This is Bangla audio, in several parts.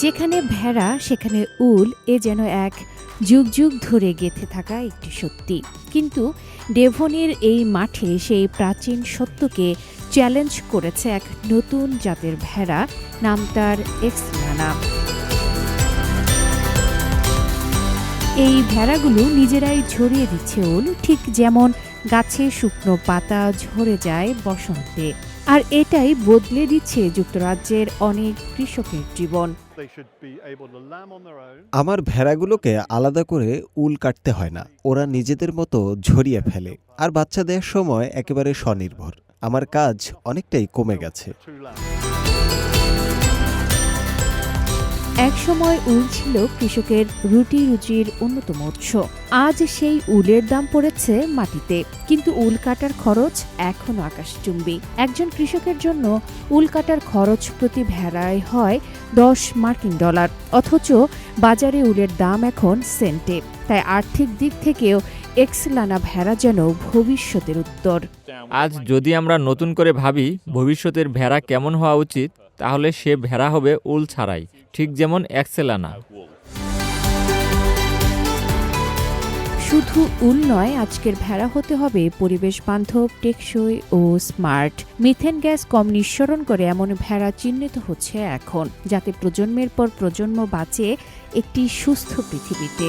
যেখানে ভেড়া, সেখানে উল এ যেন এক যুগ যুগ ধরে গেঁথে থাকা একটি সত্যি। কিন্তু ডেভনের এই মাঠে সেই প্রাচীন সত্যকে চ্যালেঞ্জ করেছে এক নতুন জাতের ভেড়া নাম তার এক্সলানা এই ভেড়াগুলো নিজেরাই ঝরিয়ে দিচ্ছে উল, ঠিক যেমন গাছে শুকনো পাতা ঝরে যায় বসন্তে। আর এটাই বদলে দিচ্ছে যুক্তরাজ্যের অনেক কৃষকের জীবন. আমার ভেড়াগুলোকে আলাদা করে উল কাটতে হয় না। ওরা নিজেদের মতো ঝরিয়ে ফেলে। আর বাচ্চা দেওয়ার সময় একেবারে স্বনির্ভর। আমার কাজ অনেকটাই কমে গেছে। একসময় উল ছিল কৃষকের রুটি রুচির অন্যতম উৎস। আজ সেই উলের দাম পড়েছে মাটিতে। কিন্তু উল কাটার খরচ এখনও আকাশচুম্বী। একজন কৃষকের জন্য উল কাটার খরচ প্রতি ভেড়ায় হয় দশ মার্কিন ডলার। অথচ বাজারে উলের দাম এখন সেন্টে। তাই আর্থিক দিক থেকেও এক্সলানা ভেড়া যেন ভবিষ্যতের উত্তর। আজ যদি আমরা নতুন করে ভাবি, ভবিষ্যতের ভেড়া কেমন হওয়া উচিত? তাহলে সে ভেড়া হবে উল ছাড়াই, ঠিক যেমন এক্সেলানা শুধু উল নয়, আজকের ভেড়া হতে হবে পরিবেশ বান্ধব, টেকসই ও স্মার্ট। মিথেন গ্যাস কম নিঃসরণ করে এমন ভেড়া চিহ্নিত হচ্ছে এখন, যাতে প্রজন্মের পর প্রজন্ম বাঁচে একটি সুস্থ পৃথিবীতে।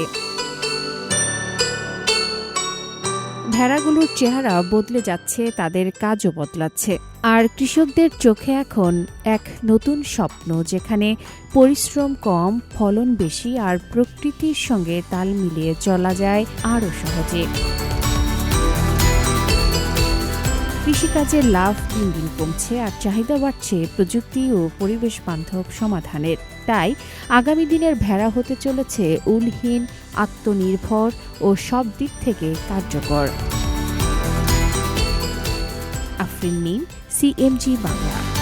ভেড়াগুলোর চেহারা বদলে যাচ্ছে, তাদের কাজও বদলাচ্ছে। আর কৃষকদের চোখে এখন এক নতুন স্বপ্ন, যেখানে পরিশ্রম কম, ফলন বেশি আর প্রকৃতির সঙ্গে তাল মিলিয়ে চলা যায় আরও সহজে। কৃষিকাজের লাভ দিন দিন কমছে আর চাহিদা বাড়ছে প্রযুক্তি ও পরিবেশ বান্ধব সমাধানের। তাই আগামী দিনের ভেড়া হতে চলেছে উলহীন, আত্মনির্ভর ও সব দিক থেকে কার্যকর। আফরিন মিম, সিএমজি বাংলা।